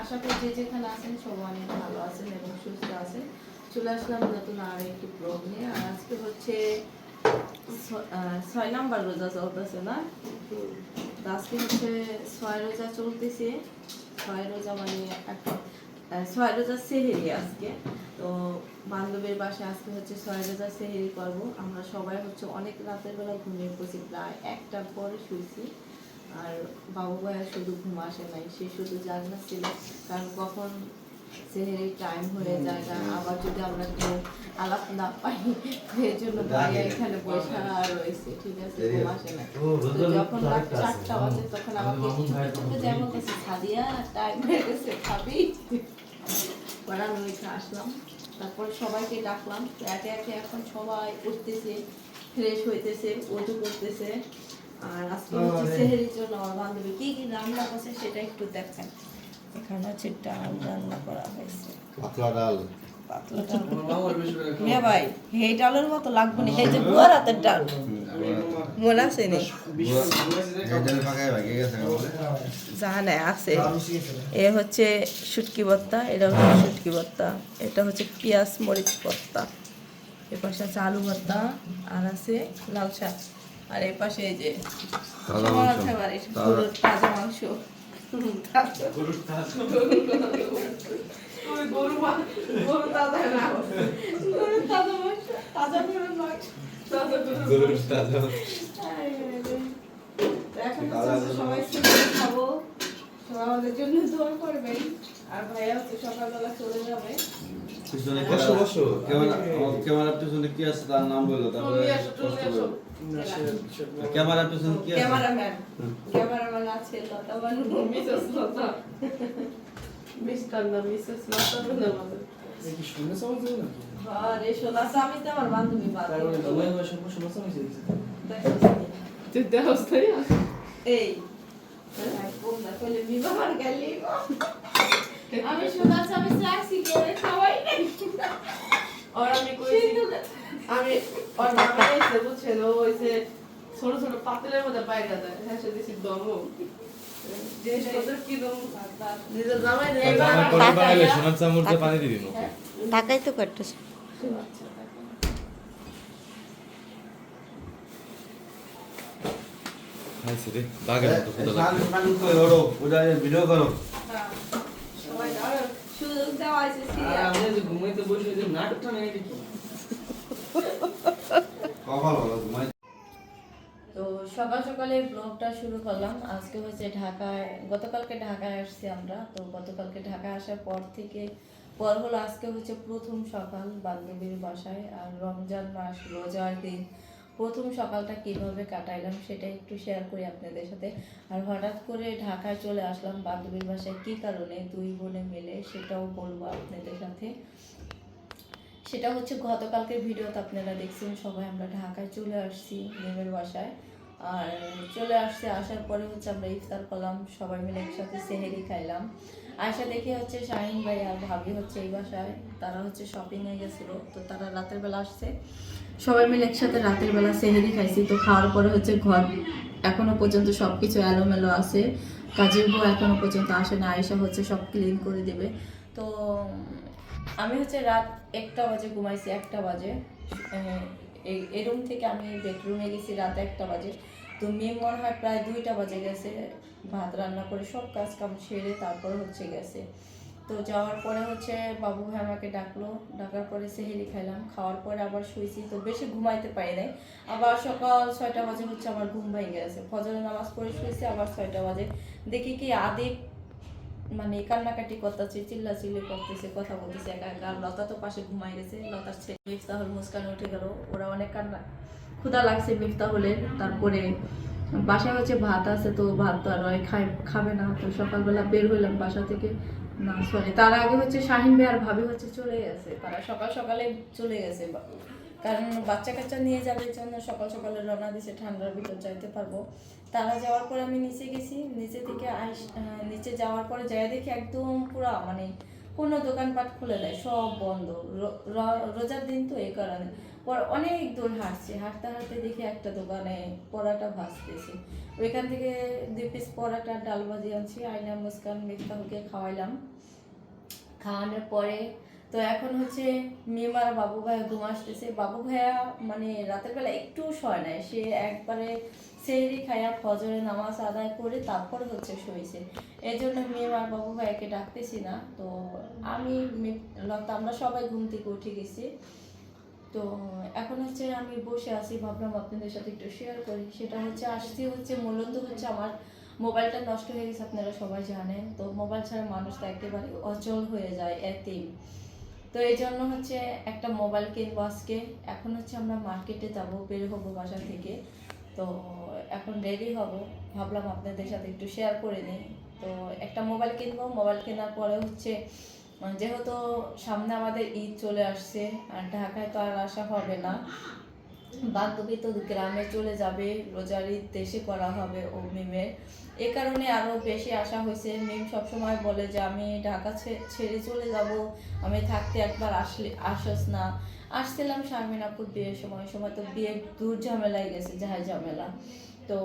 আশা করি যে যেখানে আছেন সবাই অনেক ভালো আছেন এবং সুস্থ আছেন। চলে আসলাম নতুন আর একটি ব্লগ নিয়ে আর আজকে হচ্ছে ছয় নাম্বার রোজা চলতেছে না? আজকে হচ্ছে ছয় রোজা চলতেছে। ছয় রোজা মানে এখন ছয় রোজা সেহেরি আজকে। তো বান্ধবীর বাসায় আজকে হচ্ছে ছয় সেহেরি করব। আমরা সবাই হচ্ছে অনেক রাতের বেলা ঘুমিয়ে পড়ছি প্রায় একটার পরে শুয়েছি। আর বাবু ভাইয়া শুধু ঘুম আসে নাই সে শুধু জাগনা ছিল কারণ কখন সেহেরির টাইম হয়ে যায় না আবার যদি আমরা কেউ আলাপ না পাই এর জন্য ভাইয়া এখানে বসে রয়েছে ঠিক আছে? ঘুম আসে না যখন রাত চারটা বাজে তখন আমাকে চুপচুপে যেমন কাছে সাদিয়া টাইম হয়ে গেছে খাবি? পরে আসলাম। তারপর সবাইকে ডাকলাম। তো একে একে এখন সবাই উঠতেছে ফ্রেশ হইতেছে ওজু করতেছে। আর আজকে হচ্ছে সেহেরির জন্য আমার বান্ধবী কি কি রান্না করছে সেটা একটু দেখান। এখানে হচ্ছে ডাল রান্না করা হয়েছে। মিয়া ভাই ডালের মতো লাগবে না এই যে বুয়ার হাতের ডাল। মনে আছে নি? এ হচ্ছে শুটকি ভর্তা এটা হচ্ছে শুটকি ভর্তা এটা হচ্ছে পেঁয়াজ মরিচ ভর্তা। এ পাশে আছে আলু ভর্তা আর আছে লাল শাক। আর এই পাশে এই যে তাজা মাংস। গরু গরু তাজা না। গরুর তাজা তাজা গরুর মাংস, তাজা গরুর আয় রে রে। তো এখন সবাই খাব। সবাই আমাদের জন্য দোয়া করবেন আর ভাইয়া সকালবেলা চলে যাবে। পিছনে বসো, ক্যামেরা- বসো। ক্যামেরা ক্যামেরার পিছনে কি আছে তার নাম বলল তারপরে। ক্যামেরার পিছনে কি আছে? ক্যামেরাম্যান। ক্যামেরাম্যান আছে লতা বানু মিসেস লতা মিস্টার না মিসেস লতা বানু আমাদের। হ্যাঁ রে সোনা আমি তো আমার বান্ধবী বান্ধবী তুই দেহস তাই এই হ্যাঁ, কোন না কইলে বিবাহ গেলি। আমি সোনা আমি চাইছি কে খাওয়াই নাই আর আমি কইছি আমি ওর নামে এসে বুঝছেন ও ছোট ছোট পাতিলের মধ্যে বাইরে দেয়। হ্যাঁ সে দিছি দম নেই টাকাই তো কাটতেছে। ভিডিও করো ঘুমাইতে বসে নাটকটা নিয়ে দেখি কপাল ঘুমাই সকাল সকালে ব্লগটা শুরু করলাম। আজকে হচ্ছে ঢাকায়, গতকালকে ঢাকায় আসছি আমরা। তো গতকালকে ঢাকায় আসার পর থেকে, পর হলো আজকে হচ্ছে প্রথম সকাল বান্ধবীর বাসায়। আর রমজান মাস, রোজার দিন, প্রথম সকালটা কীভাবে কাটাইলাম সেটা একটু শেয়ার করি আপনাদের সাথে। আর হঠাৎ করে ঢাকায় চলে আসলাম বান্ধবীর বাসায় কী কারণে দুই বোনে মিলে সেটাও বলব আপনাদের সাথে। সেটা হচ্ছে গতকালকের ভিডিওতে আপনারা দেখছেন, সবাই আমরা ঢাকায় চলে আসছি মেমের বাসায়। আর চলে আসছে, আসার পরে হচ্ছে আমরা ইফতার করলাম, সবাই মিলে একসাথে সেহেরি খাইলাম। আয়সা দেখে হচ্ছে শাহিন ভাই আর ভাবি হচ্ছে এই বাসায়, তারা হচ্ছে শপিংয়ে গেছিল, তো তারা রাতের বেলা আসছে। সবাই মিলে একসাথে রাতের বেলা সেহেরি খাইছি, তো খাওয়ার পরে হচ্ছে ঘর এখনও পর্যন্ত সব কিছু এলোমেলো আছে। কাজের বউ এখনও পর্যন্ত আসে না আয়সা হচ্ছে সব ক্লিন করে দেবে। তো আমি হচ্ছে রাত একটা বাজে ঘুমাইছি, একটা বাজে এই এই রুম থেকে আমি বেডরুমে গেছি রাত একটা বাজে। তো মেয়ে মনে হয় প্রায় দুইটা বাজে গেছে। ভাত রান্না করে সব কাজ কাম সেরে তারপর হচ্ছে গেছে। তো যাওয়ার পরে হচ্ছে বাবু ভাই আমাকে ডাকলো। ডাকার পরে সেহেরি খাইলাম। খাওয়ার পরে আবার শুয়েছি তো বেশি ঘুমাইতে পারি নাই। আবার সকাল ছয়টা বাজে হচ্ছে আমার ঘুম ভেঙে গেছে। ফজরের নামাজ পড়ে শুয়েছি আবার ছয়টা বাজে। দেখি কি আদিপ মানে কান্নাকাটি করতেছে চিল্লা চিল্লি করতেছে, কথা বলতেছে একা একা। লতা তো পাশে ঘুমাই গেছে। লতার ছেলে মিফতাহুল মুস্কান উঠে গেল। ওরা অনেক কান্না ক্ষুধা লাগছে মিফতাহুলের তারপরে বাসায় হচ্ছে ভাত আছে, তো ভাত তো আর ওই খাই খাবে না। তো সকালবেলা বের হইলাম বাসা থেকে। না সরি তার আগে হচ্ছে শাহিন ভাই আর ভাবি হচ্ছে চলে গেছে। তারা সকাল সকালে চলে গেছে। কারণ বাচ্চা কাচ্চা নিয়ে যাবে জন্য সকাল সকালে রওনা দিছে, ঠান্ডার ভিতর যাইতে পারব, তারা যাওয়ার পরে আমি নিচে গেছি। নিচে থেকে আইস নিচে যাওয়ার পরে যাই দেখি একদম পুরা মানে কোনো দোকানপাট খুলে দেয় সব বন্ধ। রোজার দিন তো এই কারণে। পর অনেক দূর হাঁটছি, হাঁটতে হাঁটতে দেখি একটা দোকানে পরাটা ভাজতেছে। ওইখান থেকে দুই পিস পরাটা, ডাল ভাজি আনছি, আইনা, মুস্কান মিফতাহকে খাওয়াইলাম। খাওয়ানোর পরে তো এখন হচ্ছে মেমার বাবু ভাইয়া ঘুম আসতেছে। বাবু ভাইয়া মানে রাতের বেলা একটু শয় নাই। সে একবারে সেহরি খাইয়া ফজরে নামাজ আদায় করে তারপর হচ্ছে শুয়েছে। এই জন্য মেমার বাবু ভাইয়াকে ডাকতেছি না। তো আমি লতা, আমরা সবাই ঘুম থেকে উঠে গেছি। তো এখন হচ্ছে আমি বসে আছি, ভাবলাম আপনাদের সাথে একটু শেয়ার করি। সেটা হচ্ছে আসছি হচ্ছে মূলত হচ্ছে আমার মোবাইলটা নষ্ট হয়ে গেছে, আপনারা সবাই জানেন। তো মোবাইল ছাড়া মানুষ তো একেবারে অচল হয়ে যায় এতিম। তো এই জন্য হচ্ছে একটা মোবাইল কিনবো আজকে। এখন হচ্ছে আমরা মার্কেটে যাব, বের হব বাসা থেকে। তো এখন রেডি হব। ভাবলাম আপনাদের সাথে একটু শেয়ার করে নিই। তো একটা মোবাইল কিনবো মোবাইল কেনার পরে হচ্ছে, যেহেতু সামনে আমাদের ঈদ চলে আসছে, আর ঢাকায় তো আর আসা হবে না। বান্ধবী তো গ্রামে চলে যাবে, রোজার দেশে করা হবে ও মিমের। এ কারণে আরও বেশি আশা হয়েছে। মিম সবসময় বলে যে, আমি ঢাকা ছেড়ে চলে যাব। আমি থাকতে একবার আসলে, আসস না। আসছিলাম শারমিনাপুর বিয়ের সময়। সময় তো বিয়ে দূর ঝামেলায় গেছে যাহাই ঝামেলা। তো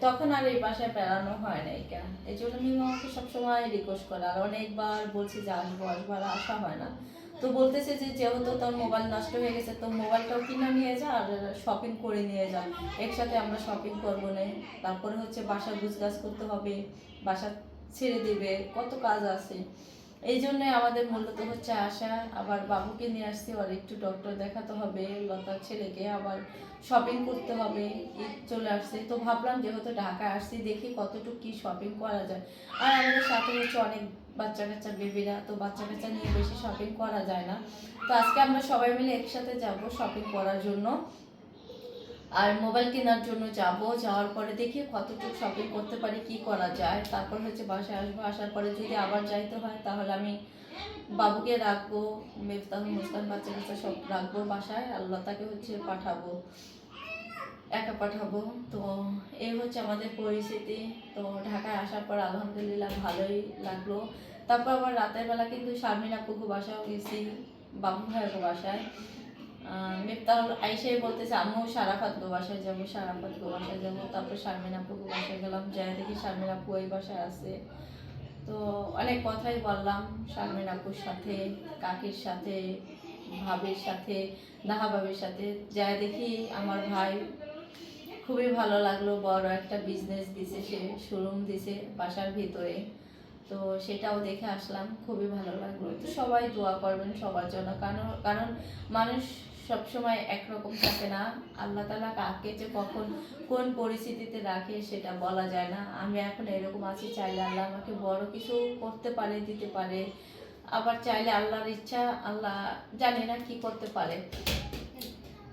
তখন আর এই বাসায় বেড়ানো হয় নাই কেন? এই জন্য মিম আমাকে সবসময় রিকোয়েস্ট করে। আর অনেকবার বলছি যে, আসব আসব। আর আসা হয় না। তো বলতেছে যে যেহেতু তার মোবাইল নষ্ট হয়ে গেছে, তো মোবাইলটাও কিনে নিয়ে যা আর শপিং করে নিয়ে যা। একসাথে আমরা শপিং করব না। তারপরে হচ্ছে বাসা গুছগাছ করতে হবে, বাসা ছেড়ে দেবে, কত কাজ আছে। এই জন্যে আমাদের মূলত হচ্ছে আশা। আবার বাবুকে নিয়ে আসছি আর একটু ডক্টর দেখাতে হবে, লতার ছেলেকে আবার শপিং করতে হবে ঈদ চলে আসছে। তো ভাবলাম যেহেতু ঢাকায় আসছি, দেখি কতটুকু কি শপিং করা যায়। আর আমাদের সাথে হচ্ছে অনেক বাচ্চা কাচ্চা, বেবিরা, তো বাচ্চা কাচ্চা নিয়ে বেশি শপিং করা যায় না। তো আজকে আমরা সবাই মিলে একসাথে যাব শপিং করার জন্য। আর মোবাইল কেনার জন্য যাব, যাওয়ার পরে দেখি কতটুকু শপিং করতে পারি, কি করা যায়। তারপর হচ্ছে বাসায় আসব, আসার পরে যদি আবার যাইতে হয়, তাহলে আমি বাবুকে রাখব মেফতাহ মুস্কান বাচ্চা কাচ্চা সব রাখব বাসায়, আর লতাকে হচ্ছে পাঠাবো, একা পাঠাবো। তো এই হচ্ছে আমাদের পরিস্থিতি। তো ঢাকায় আসার পর আলহামদুলিল্লাহ ভালোই লাগল। তারপর আবার রাতের বেলা কিন্তু শারমিন আপুকে বাসাও গেছি বাবু ভাইয়ের বাসায়। মিফতাহুল আইসাই বলতেছে, আম্মু, সারাফাত গো বাসায় যাব, সারাফাত গো বাসায় যাব। তারপর শারমিন আপু গো বাসায় গেলাম, যাই দেখি শারমিন আপু ওই বাসায় আছে। তো অনেক কথাই বললাম শারমিন আপুর সাথে, কাকির সাথে, ভাবির সাথে, নাহা ভাবির সাথে। যাই দেখি আমার ভাই খুবই ভালো লাগল, বড় একটা বিজনেস দিছে সে শোরুম দিছে বাসার ভিতরে। তো সেটাও দেখে আসলাম, খুবই ভালো লাগল। তো সবাই দোয়া করবেন সবার জন্য, কারণ কারণ মানুষ সবসময় একরকম থাকে না। আল্লাহ তালা কাকে যে কখন কোন পরিস্থিতিতে রাখে সেটা বলা যায় না। আমি এখন এরকম আছি, চাইলে আল্লাহ আমাকে বড় কিছু করতে পারে, দিতে পারে। আবার চাইলে আল্লাহর ইচ্ছা, আল্লাহ জানি না কি করতে পারে।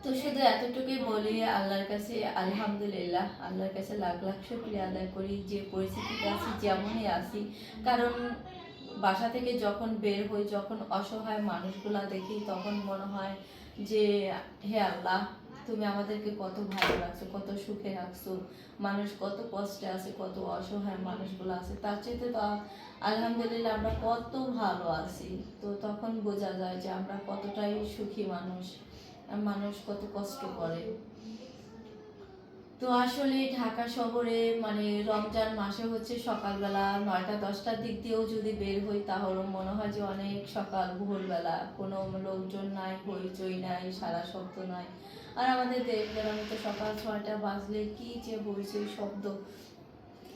তো শুধু এতটুকুই বলি, আল্লাহর কাছে আলহামদুলিল্লাহ, আল্লাহর কাছে লাখ লাখ শুক্রিয়া আদায় করি যে পরিস্থিতিতে আছি, যেমনই আছি। কারণ বাসা থেকে যখন বের হই, যখন অসহায় মানুষগুলা দেখি, তখন মনে হয় যে, হে আল্লাহ, তুমি আমাদেরকে কত ভালো রাখছো, কত সুখে রাখছো, মানুষ কত কষ্টে আছে, কত অসহায় মানুষগুলো আছে, তার চাইতে তো আলহামদুলিল্লাহ আমরা কত ভালো আছি। তো তখন বোঝা যায় যে আমরা কতটাই সুখী মানুষ মানুষ কত কষ্ট করে। তো আসলে ঢাকা শহরে মানে রমজান মাসে হচ্ছে সকালবেলা নয়টা, দশটার দিক দিয়েও যদি বের হই তাহলে মনে হয় যে অনেক সকাল, ভোরবেলা। কোনো লোকজন নাই, হইচই নাই, সারা শব্দ নাই। আর আমাদের দেশ গ্রামে তো সকাল ছয়টা বাজলে কি যে হইচই শব্দ।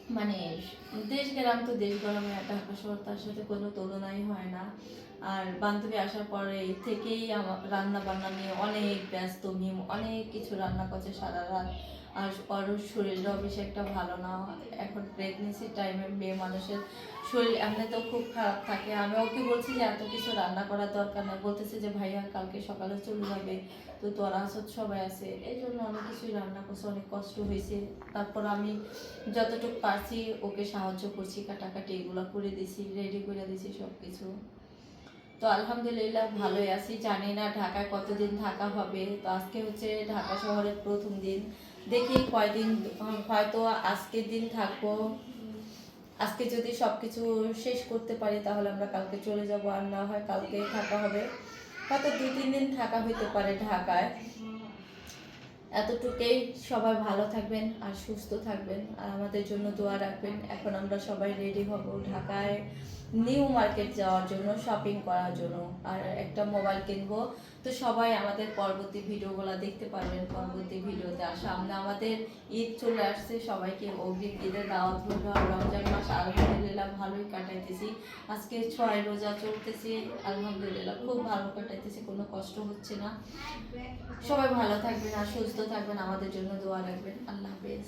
মানে দেশ গ্রাম তো দেশ গ্রামে ঢাকা শহর, তার সাথে কোনো তুলনাই হয় না। আর বান্ধবী আসার পরে থেকেই আমার রান্না বান্না নিয়ে অনেক ব্যস্ত, মিম অনেক কিছু রান্না করছে সারা রাত আর ওর শরীরটাও বেশি একটা ভালো না। এখন প্রেগনেন্সি টাইমে মেয়ে মানুষের শরীর এমনিতেও খুব খারাপ থাকে। আমি ওকে বলছি যে, এত কিছু রান্না করার দরকার নেই। বলতেছে যে, ভাইয়া, কালকে সকালে চলে যাবে। তো তোরা আসত সবাই আছে। এই জন্য অনেক কিছুই রান্না করছে, অনেক কষ্ট হয়েছে। তারপর আমি যতটুকু পারছি ওকে সাহায্য করছি, কাটাকাটি এগুলো করে দিছি রেডি করে দিছি সব কিছু তো আলহামদুলিল্লাহ ভালোই আছি। জানি না ঢাকায় কতদিন থাকা হবে। তো আজকে হচ্ছে ঢাকা শহরের প্রথম দিন। দেখি কয়দিন হয়তো আজকের দিন থাকব। আজকে যদি সব কিছু শেষ করতে পারি তাহলে আমরা কালকে চলে যাব। আর না হয় কালকে থাকা হবে। হয়তো দু, তিন দিন থাকা হইতে পারে ঢাকায়। এতটুকুই। সবাই ভালো থাকবেন আর সুস্থ থাকবেন। আর আমাদের জন্য দোয়া রাখবেন। এখন আমরা সবাই রেডি হব। ঢাকায় নিউ মার্কেট যাওয়ার জন্য শপিং করার জন্য, আর একটা মোবাইল কিনবো। তো সবাই আমাদের পরবর্তী ভিডিওগুলো দেখতে পারবেন। পরবর্তী ভিডিওতে আর সামনে আমাদের ঈদ চলে আসছে, সবাইকে অগ্রিম ঈদের দাওয়াত আর রমজান মাস আলহামদুলিল্লাহ ভালোই কাটাইতেছি। আজকে ছয় রোজা চলতেছে, আলহামদুলিল্লাহ খুব ভালো কাটাইতেছি, কোনো কষ্ট হচ্ছে না। সবাই ভালো থাকবেন আর সুস্থ থাকবেন। আমাদের জন্য দোয়া রাখবেন। আল্লাহ হাফেজ।